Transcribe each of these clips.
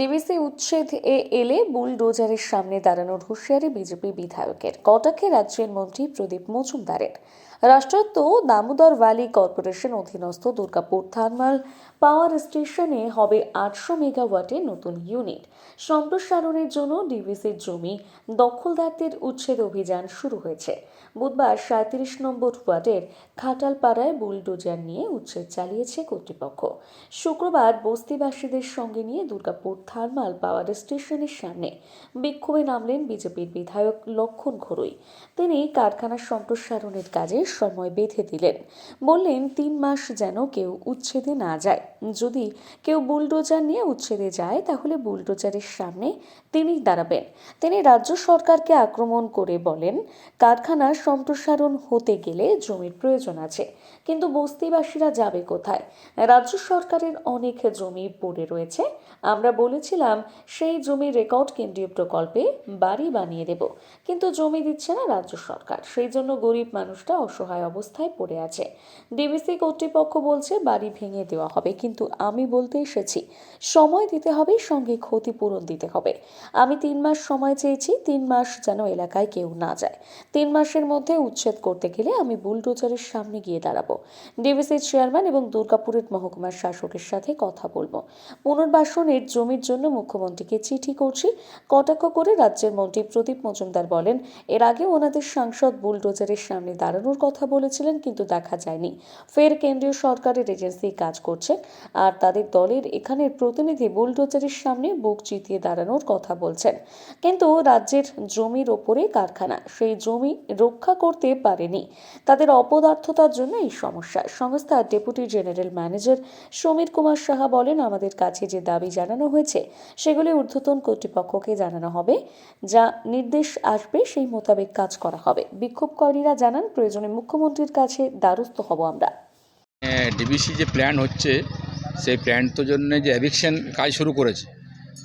DBC উচ্ছেদ এ এলে বুলডোজারের সামনে দাঁড়ানোর হুঁশিয়ারি বিজেপি বিধায়কের। কটাকে রাজ্যের মন্ত্রী প্রদীপ মজুমদারের। রাষ্ট্রায়ত্ত দামোদর ভ্যালি কর্পোরেশন অধীনস্থ দুর্গাপুর থার্মাল পাওয়ার স্টেশনে হবে আটশো মেগাওয়াটের নতুন ইউনিট। সম্প্রসারণের জন্য ডিভিসির জমি দখলদারদের উচ্ছেদ অভিযান শুরু হয়েছে। বুধবার সাঁত্রিশ নম্বর ওয়ার্ডের খাটালপাড়ায় বুলডোজার নিয়ে উচ্ছেদ চালিয়েছে কর্তৃপক্ষ। শুক্রবার বস্তিবাসীদের সঙ্গে নিয়ে দুর্গাপুর থার্মাল পাওয়ার স্টেশনের সামনে বিক্ষোভে নামলেন বিজেপির বিধায়ক লক্ষণ ঘরুই। তিনি কারখানার সম্প্রসারণের কাজে সময় বেঁধে দিলেন। বললেন, তিন মাস যেন কেউ উচ্ছেদে না যায়। যদি কেউ বুলডোজার নিয়ে উচ্ছেদে যায়, তাহলে বুলডোজারের সামনে তিনি দাঁড়াবেন। তিনি রাজ্য সরকারকে আক্রমণ করে বলেন, কারখানার সম্প্রসারণ হতে গেলে জমির প্রয়োজন আছে। কিন্তু বস্তিবাসীরা যাবে কোথায়? রাজ্য সরকারের অনেক জমি পড়ে রয়েছে। আমরা বলেছিলাম, সেই জমি রেকর্ড কেন্দ্রীয় প্রকল্পে বাড়ি বানিয়ে দেব। কিন্তু জমি দিচ্ছে না রাজ্য সরকার। সেই জন্য গরিব মানুষটা অসহায় অবস্থায় পড়ে আছে। ডিবিসি কর্তৃপক্ষ বলছে, বাড়ি ভেঙে দেওয়া হবে, কিন্তু আমি বলতে এসেছি, সময় দিতে হবে, সঙ্গে ক্ষতিপূরণ দিতে হবে। আমি তিন মাস সময় চেয়েছি, তিন মাস যেন এলাকায় কেউ না যায়। তিন মাসের মধ্যে উচ্ছেদ করতে গেলে আমি বুলডোজারের সামনে গিয়ে দাঁড়াবো। ডিবিসির চেয়ারম্যান এবং দুর্গাপুরের মহকুমার শাসকের সাথে কথা বলব। পুনর্বাসনের জমির জন্য মুখ্যমন্ত্রীকে চিঠি করছি। কটাক্ষ করে রাজ্যের মন্ত্রী প্রদীপ মজুমদার বলেন, এর আগে ওনাদের সাংসদ বুলডোজারের সামনে দাঁড়ানোর কথা বলেছিলেন, কিন্তু দেখা যায়নি। ফের কেন্দ্রীয় সরকারের এজেন্সি কাজ করছে, আর তাদের দলের এখানের প্রতিনিধি বুলডোজারের সামনে বুক চিতিয়ে দাঁড়ানোর কথা বলছেন। কিন্তু রাজ্যের জমির ওপরে কারখানা, সেই জমি রক্ষা করতে পারেনি। তাদের অপদার্থতার জন্য এই সমস্যা। সংস্থার deputy general manager Samir Kumar Saha বলেন, আমাদের কাছে যে দাবি জানানো হয়েছে, সেগুলি ঊর্ধ্বতন কর্তৃপক্ষকে জানানো হবে। যা নির্দেশ আসবে, সেই মোতাবেক কাজ করা হবে। বিক্ষোভকারীরা জানান, প্রয়োজনে মুখ্যমন্ত্রীর কাছে দ্বারস্থ হব আমরা। ডিবিসি যে প্ল্যান হচ্ছে, সেই প্ল্যান তো জন্য যে অ্যাভিকশন কাজ শুরু করেছে,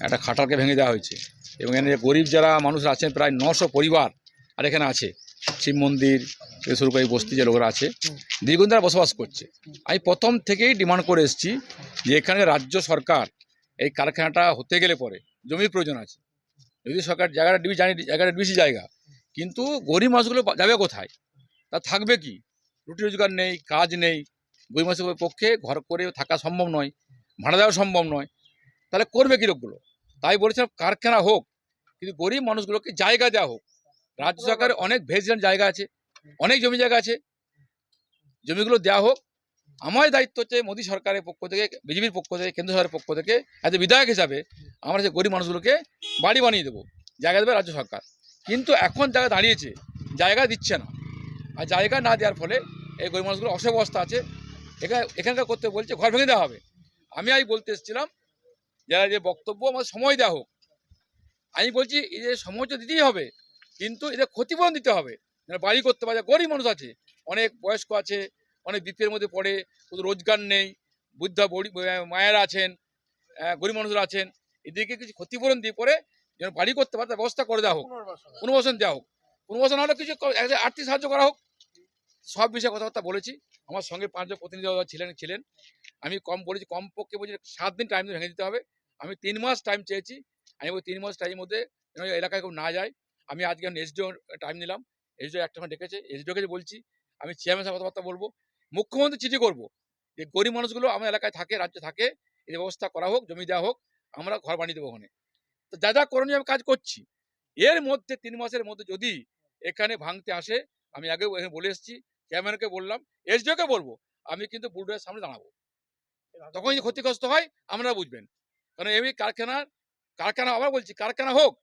একটা খাটালকে ভেঙে দেওয়া হয়েছে। এবং এখানে যে গরিব যারা মানুষ আছেন, প্রায় নশো পরিবার আর এখানে আছে। শিব মন্দির শুরু করে বস্তি যে লোকরা আছে, দীর্ঘদিন তারা বসবাস করছে। আমি প্রথম থেকেই ডিমান্ড করে এসেছি যে এখানে রাজ্য সরকার এই কারখানাটা হতে গেলে পরে জমির প্রয়োজন আছে। যদি সরকার জায়গাটা ডিবি জানি, জায়গাটা ডিবিসি জায়গা, কিন্তু গরিব মানুষগুলো যাবে কোথায়? তা থাকবে কি? রুটি রোজগার নেই, কাজ নেই গরিব মানুষের পক্ষে ঘর করে থাকা সম্ভব নয়, ভাড়া দেওয়া সম্ভব নয়। তাহলে করবে কি লোকগুলো? তাই বলেছিলাম কারখানা হোক, কিন্তু গরিব মানুষগুলোকে জায়গা দেওয়া হোক। রাজ্য সরকারের অনেক ভেজলেন জায়গা আছে, অনেক জমি জায়গা আছে। জমিগুলো দেওয়া হোক। আমার দায়িত্ব হচ্ছে মোদী সরকারের পক্ষ থেকে, বিজেপির পক্ষ থেকে, কেন্দ্র সরকারের পক্ষ থেকে এজ এ বিধায়ক হিসাবে আমরা যে গরিব মানুষগুলোকে বাড়ি বানিয়ে দেবো, জায়গা দেবে রাজ্য সরকার। কিন্তু এখন জায়গা দাঁড়িয়েছে, জায়গা দিচ্ছে না। আর জায়গা না দেওয়ার ফলে এই গরিব মানুষগুলো অসহায় অবস্থা আছে। এখানে এখানকার করতে বলছে ঘর ভেঙে দেওয়া হবে। আমি আই বলতে এসেছিলাম যারা যে বক্তব্য আমাদের সময় দেওয়া হোক আমি বলছি এই যে সময় তো দিতেই হবে কিন্তু এদের ক্ষতিপূরণ দিতে হবে। যারা বাড়ি করতে পারে গরিব মানুষ আছে অনেক বয়স্ক আছে অনেক বিপদের মধ্যে পড়ে কোনো রোজগার নেই বৃদ্ধা মায়েরা আছেন গরিব মানুষরা আছেন এদেরকে কিছু ক্ষতিপূরণ দিয়ে পরে যেন বাড়ি করতে পারে তার ব্যবস্থা করে দেওয়া হোক। পুনর্বাসন। দেওয়া হোক। পুনর্বাসন হলে কিছু আর্থিক সাহায্য করা হোক সব বিষয়ে কথাবার্তা বলেছি। আমার সঙ্গে পাঁচজন প্রতিনিধি ছিলেন ছিলেন। আমি কম বলেছি, কমপক্ষে বলছি সাত দিন টাইম ভেঙে দিতে হবে। আমি তিন মাস টাইম চেয়েছি। আমি ওই তিন মাস টাইমের মধ্যে এলাকায় কেউ না যায়। আমি আজকে এসডিও টাইম নিলাম। এসডিও একটা ডেকেছে এসডিওকে বলছি, আমি চেয়ারম্যান সাথে কথাবার্তা বলব। মুখ্যমন্ত্রী চিঠি করব যে, গরিব মানুষগুলো আমার এলাকায় থাকে, রাজ্যে থাকে, এই ব্যবস্থা করা হোক, জমি দেওয়া হোক, আমরা ঘর বানিয়ে দেবো ওখানে। তো যা যা করণীয় আমি কাজ করছি। এর মধ্যে, তিন মাসের মধ্যে যদি এখানে ভাঙতে আসে, আমি আগেও এখানে বলে এসেছি চেয়ারম্যানকে বললাম এসডিওকে বলব? আমি কিন্তু বুলডোয়ের সামনে দাঁড়াবো। তখন যদি ক্ষতিগ্রস্ত হয় আপনারা বুঝবেন। কারণ এই কারখানার কারখানা আবার বলছি কারখানা হোক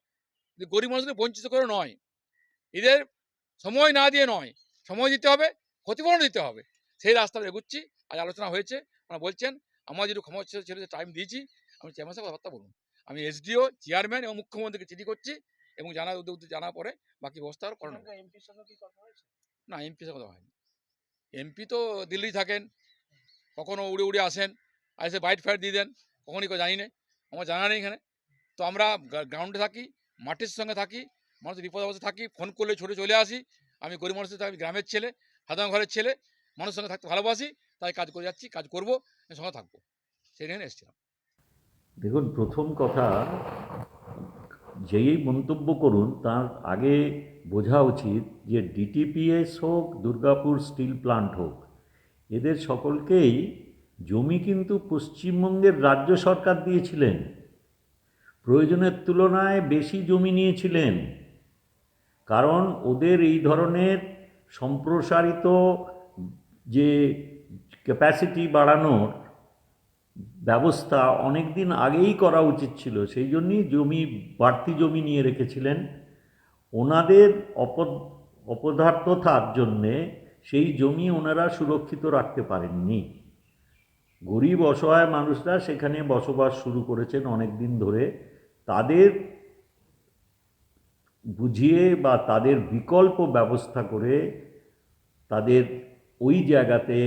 কিন্তু গরিব মানুষকে বঞ্চিত করে নয়। এদের সময় না দিয়ে নয় সময় দিতে হবে ক্ষতিপূরণ দিতে হবে। সেই রাস্তাটা এগুচ্ছি আজ আলোচনা হয়েছে ওনারা বলছেন আমার যেটুকু ক্ষমতা ছিল টাইম দিয়েছি আমি চেয়ারম্যান সাহেব কথাবার্তা বলুন। আমি এসডিও চেয়ারম্যান এবং মুখ্যমন্ত্রীকে চিঠি করছি এবং জানা উদ্যোগ জানার পরে বাকি ব্যবস্থা আর করানো। না এমপি সাথে কথা হয়নি। এমপি তো দিল্লি থাকেন, কখনো উড়ে উড়ে আসেন, আর এসে বাইট ফাইট দিয়ে দেন, কখনই কেউ জানি না, আমার জানা নেই এখানে। তো আমরা গ্রাউন্ডে থাকি, মাটির সঙ্গে থাকি মানুষ বিপদ অবস্থা থাকি ফোন করলে ছুটে চলে আসি, আমি গরিব মানুষের আমি গ্রামের ছেলে, সাধারণ ঘরের ছেলে, মানুষের সঙ্গে থাকতে ভালোবাসি, তাই কাজ করে যাচ্ছি, কাজ করব, সঙ্গে থাকব। সেই নিয়ে এসেছিলাম। দেখুন, প্রথম কথা যেই মন্তব্য করুন, তার আগে বোঝা উচিত যে ডিটিপিএস হোক, দুর্গাপুর স্টিল প্লান্ট হোক, এদের সকলকেই জমি কিন্তু পশ্চিমবঙ্গের রাজ্য সরকার দিয়েছিলেন। প্রয়োজনের তুলনায় বেশি জমি নিয়েছিলেন। কারণ ওদের এই ধরনের সম্প্রসারিত যে ক্যাপাসিটি বাড়ানোর ব্যবস্থা অনেক দিন আগেই করা উচিত ছিল। সেই জন্যই জমি, বাড়তি জমি নিয়ে রেখেছিলেন। ওনাদের অপ অপদার্থতার জন্যে সেই জমি ওনারা সুরক্ষিত রাখতে পারেননি। গরিব, অসহায় মানুষরা সেখানে বসবাস শুরু করেছেন অনেক দিন ধরে। তাদের বুঝিয়ে বা তাদের বিকল্প ব্যবস্থা করে তাদের ওই জায়গাতে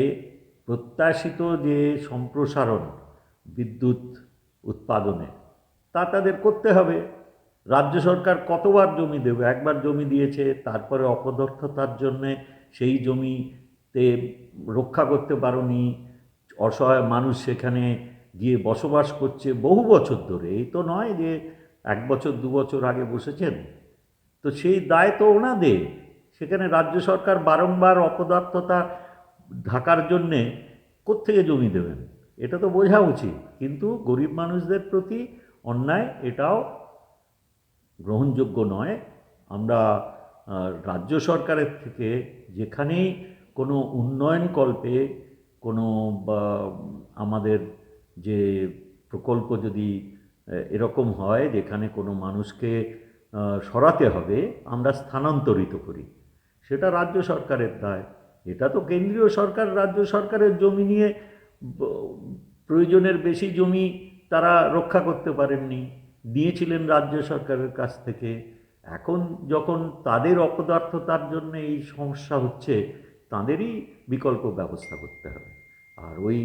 প্রত্যাশিত যে সম্প্রসারণ বিদ্যুৎ উৎপাদনে, তা তাদের করতে হবে। রাজ্য সরকার কতবার জমি দেবে? একবার জমি দিয়েছে, তারপরে অপদর্থতার জন্যে সেই জমিতে রক্ষা করতে পারোনি, অসহায় মানুষ সেখানে গিয়ে বসবাস করছে বহু বছর ধরে। এই তো নয় যে এক বছর, দু বছর আগে বসেছেন। তো সেই দায় তো ওনাদের। সেখানে রাজ্য সরকার বারংবার অপদার্থতা ঢাকার জন্যে কোত্থেকে জমি দেবেন? এটা তো বোঝা উচিত। কিন্তু গরিব মানুষদের প্রতি অন্যায়, এটাও গ্রহণযোগ্য নয়। আমরা রাজ্য সরকারের থেকে যেখানেই কোনো উন্নয়ন কল্পে কোনো আমাদের যে প্রকল্প যদি এরকম হয়, যেখানে কোনো মানুষকে সরাতে হবে, আমরা স্থানান্তরিত করি। সেটা রাজ্য সরকারের দায়। এটা তো কেন্দ্রীয় সরকার, রাজ্য সরকারের জমি নিয়ে প্রয়োজনের বেশি জমি তারা রক্ষা করতে পারেননি। দিয়েছিলেন রাজ্য সরকারের কাছ থেকে। এখন যখন তাদের অপদার্থতার জন্য এই সমস্যা হচ্ছে, তাদেরই বিকল্প ব্যবস্থা করতে হবে। আর ওই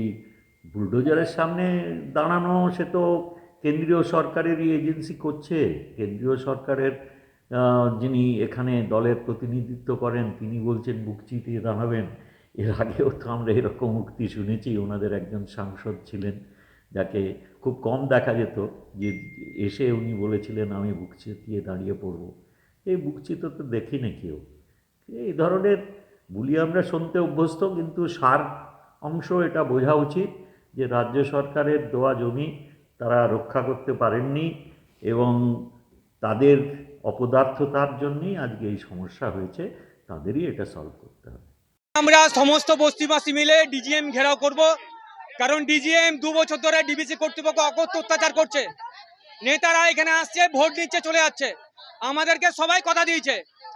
বুলডোজারের সামনে দাঁড়ানো, সে তো কেন্দ্রীয় সরকারেরই এজেন্সি করছে। কেন্দ্রীয় সরকারের যিনি এখানে দলের প্রতিনিধিত্ব করেন, তিনি বলছেন, বুক চিতিয়ে দাঁড়াবেন। এর আগেও তো আমরা এরকম উক্তি শুনেছি, ওনাদের একজন সাংসদ ছিলেন, যাকে খুব কম দেখা যেত, যে এসে উনি বলেছিলেন, আমি বুক চিতিয়ে দাঁড়িয়ে পড়ব। এই বুক চিতো তো দেখি না কেউ। এই ধরনের বুলি আমরা শুনতে অভ্যস্ত, কিন্তু সার অংশ এটা বোঝা উচিত যে রাজ্য সরকারের দেওয়া জমি তারা রক্ষা করতে পারেননি এবং তাদের অপদার্থতার জন্যই আজকে এই সমস্যা হয়েছে, তাদেরই এটা সলভ করতে হবে। আমরা সমস্ত বস্তিবাসী মিলে ডিজিএম ঘেরাও করব, কারণ ডিজিএম দু বছর ধরে ডিবিসি কর্তৃপক্ষ অকথ্য অত্যাচার করছে। নেতারা এখানে আসছে, ভোট নিচ্ছে চলে যাচ্ছে। আমাদেরকে সবাই কথা দিয়েছে।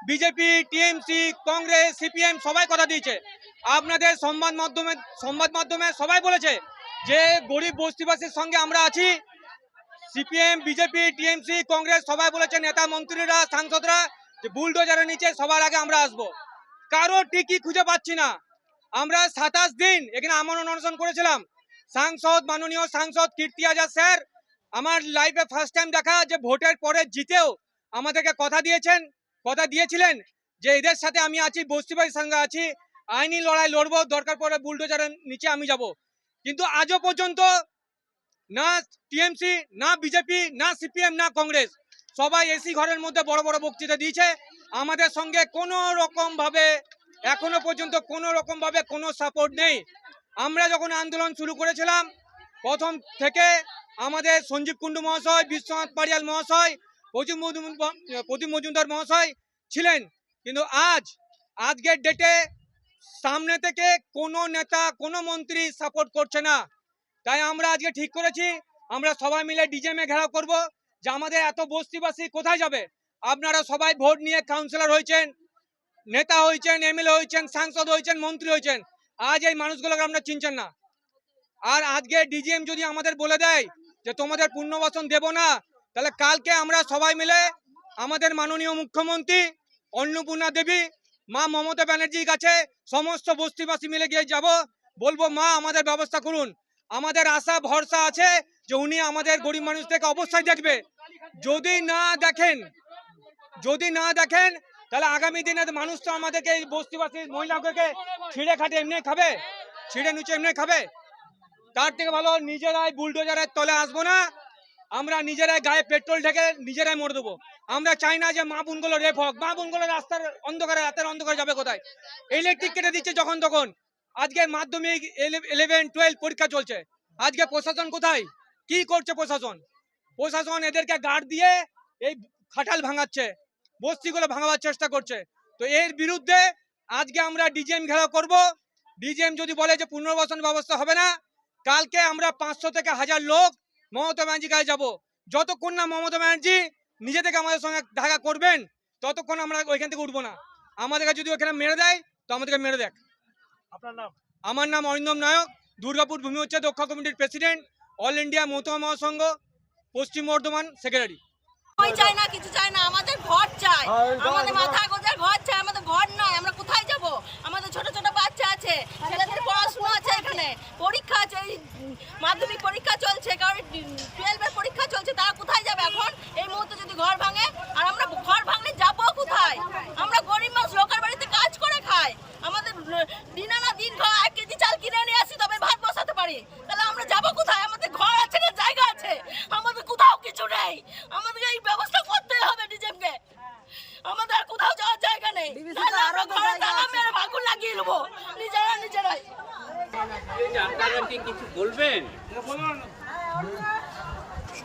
বিজেপি টিএমসি কংগ্রেস সিপিএম সবাই কথা দিয়েছে। আপনাদের সংবাদ মাধ্যমে সংবাদ মাধ্যমে সবাই বলেছে যে গরিব বস্তিবাসীর সঙ্গে আমরা আছি সিপিএম বিজেপি টিএমসি কংগ্রেস সবাই বলেছে, নেতা মন্ত্রীরা, সাংসদরা যে বুলডোজারের নিচে সবার আগে আমরা আসব। কারও টিকি খুঁজে পাচ্ছি না। আমরা সাতাশ দিন এখানে আমন অনশন করেছিলাম। সাংসদ, মাননীয় সাংসদ কীর্তি আজাদ স্যার, আমার লাইফে ফার্স্ট টাইম দেখা যে ভোটের পরে জিতেও আমাদেরকে কথা দিয়েছেন, কথা দিয়েছিলেন যে এদের সাথে আমি আছি বস্তিবাসীর সঙ্গে আছি, আইনি লড়াই লড়বো, দরকার পড়ে বুলডোজারের নিচে আমি যাব। কিন্তু আজও পর্যন্ত না টিএমসি, না বিজেপি, না সিপিএম, না কংগ্রেস। সবাই এসি ঘরের মধ্যে বড় বড় বক্তৃতা দিয়েছে। আমাদের সঙ্গে কোনো রকম ভাবে, এখনও পর্যন্ত কোনো রকম ভাবে কোনো সাপোর্ট নেই। আমরা যখন আন্দোলন শুরু করেছিলাম, প্রথম থেকে আমাদের সঞ্জীব কুণ্ডু মহাশয়, বিশ্বনাথ পারিয়াল মহাশয়, প্রদীপ প্রদীপ মজুমদার মহাশয় ছিলেন। কিন্তু আজ, আজকের ডেটে সামনে থেকে কোনো নেতা, কোনো মন্ত্রী সাপোর্ট করছে না। তাই আমরা আজকে ঠিক করেছি। আমরা সবাই মিলে ডিজেমে ঘেরাও করব। যে আমাদের এত বস্তিবাসী কোথায় যাবে? আপনারা সবাই ভোট নিয়ে কাউন্সিলর হয়েছেন, নেতা হয়েছেন, এমএলএ হয়েছেন, সাংসদ হয়েছেন, মন্ত্রী হয়েছেন। আজ এই মানুষগুলোকে আপনারা চিনছেন না। আর আজকে ডিজিএম যদি আমাদের বলে দেয় যে তোমাদের পুণ্যবাসন দেব না, তাহলে কালকে আমরা সবাই মিলে আমাদের মাননীয় মুখ্যমন্ত্রী, অন্নপূর্ণা দেবী, মা মমতা ব্যানার্জির কাছে সমস্ত বস্তিবাসী মিলে গিয়ে যাব। বলব, মা, আমাদের ব্যবস্থা করুন। আমাদের আশা, ভরসা আছে যে উনি আমাদের গরিব মানুষদেরকে অবশ্যই দেখবে। যদি না দেখেন, যদি না দেখেন, তাহলে আগামী দিনে মানুষ তো আমাদেরকে এই বস্তিবাসী মহিলাদেরকে ছিঁড়ে খাটে এমনি খাবে, ছিঁড়ে নুচে এমনি খাবে। তার থেকে ভালো নিজেরাই বুলডোজারের তলে আসব না, আমরা নিজেরাই গায়ে পেট্রোল ঢেকে নিজেরাই মরে দেবো। আমরা চাই না যে মা বোনগুলো রেপ হোক, মা বোনগুলো রাস্তার অন্ধকারে, রাতের অন্ধকারে যাবে কোথায়? ইলেকট্রিক কেটে দিচ্ছে যখন তখন। আজকে মাধ্যমিক ইলেভেন টুয়েলভ পরীক্ষা চলছে। আজকে প্রশাসন কোথায়? কি করছে প্রশাসন? প্রশাসন এদেরকে গার্ড দিয়ে এই খাটাল ভাঙাচ্ছে, বস্তিগুলো ভাঙাবার চেষ্টা করছে। তো এর বিরুদ্ধে আজকে আমরা ডিজিএম ঘেরাও করব। ডিজিএম যদি বলে যে পুনর্বাসন ব্যবস্থা হবে না, কালকে আমরা পাঁচশো থেকে হাজার লোক মমতা ব্যানার্জির কাছে যাব। যতক্ষণ না মমতা ব্যানার্জি নিজে থেকে আমাদের সঙ্গে দেখা করবেন, ততক্ষণ আমরা ওইখান থেকে উঠবো না। আমাদেরকে যদি ওখানে মেরে দেয়, তো আমাদেরকে মেরে দেখ। আমার নাম অরিন্দম নায়ক দুর্গাপুর ভূমি হচ্ছে দক্ষ কমিটির প্রেসিডেন্ট অল ইন্ডিয়া মহতমা মহাসংঘ পশ্চিম বর্ধমান সেক্রেটারি চায় চাই না কিছু চাই না আমাদের ঘর চাই। আমাদের মাথা গোজার ঘর চাই আমাদের ঘর নাই আমরা কোথায় যাব আমাদের ছোট ছোট বাচ্চা আছে ছেলেদের পড়াশোনা আছে এখানে পরীক্ষা আছে এই উম, মাধ্যমিক পরীক্ষা চলছে কারণ টুয়েলভের পরীক্ষা চলছে তারা কোথায় যাবে এখন এই মুহূর্তে যদি ঘর ভাঙে আর আমরা ঘর ভাঙলে যাব কোথায় আমরা গরিব মানুষ লোকের বাড়িতে কাজ করে খাই আমাদের দিন আনা দিন খাওয়া এক কেজি চাল কিনে নিয়ে আসি তবে ভাত বসাতে পারি তাহলে আমরা যাব কোথায়? আমাদের ঘর আছে না জায়গা আছে। আমাদের কোথাও কিছু নেই। আমাদেরকে এই ব্যবস্থা করতে হবে ডিজেমকে আমাদের আর কোথাও যাওয়ার জায়গা নেই। তাহলে আমরা ঘরে তালা মেরে ভাগুন লাগিয়ে নেব। নিজেরা নিজেরাই। যে আপনারা কি কিছু বলবেন?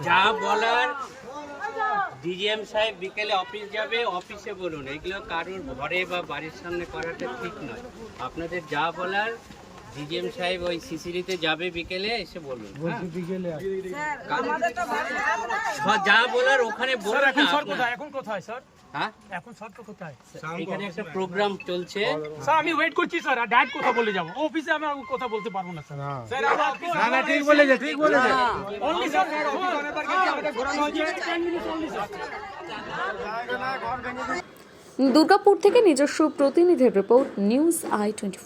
যা বলার ডিজিএম সাহেব বিকেলে অফিস যাবে অফিসে বলুন। এগুলো কারোর ঘরে বা বাড়ির সামনে করাটা ঠিক নয়। আপনাদের যা বলার ডিজিএম সাহেব ওই সিসিরিতে যাবে বিকেলে এসে বলুন হ্যাঁ? যা বলার ওখানে এখন স্যার কোথায়? এখন কোথায় স্যার? হ্যাঁ? এখন স্যার তো কোথায় এখানে একটা প্রোগ্রাম চলছে। স্যার আমি ওয়েট করছি স্যার আর কথা বলে যাব। অফিসে আমি কথা বলতে পারব না স্যার। স্যার আমরা ঠিক বলেছে ঠিক বলেছে। only স্যার ঘোরানো হয়েছে। দুর্গাপুর থেকে নিজস্ব প্রতিনিধির রিপোর্ট নিউজ আই টোয়েন্টি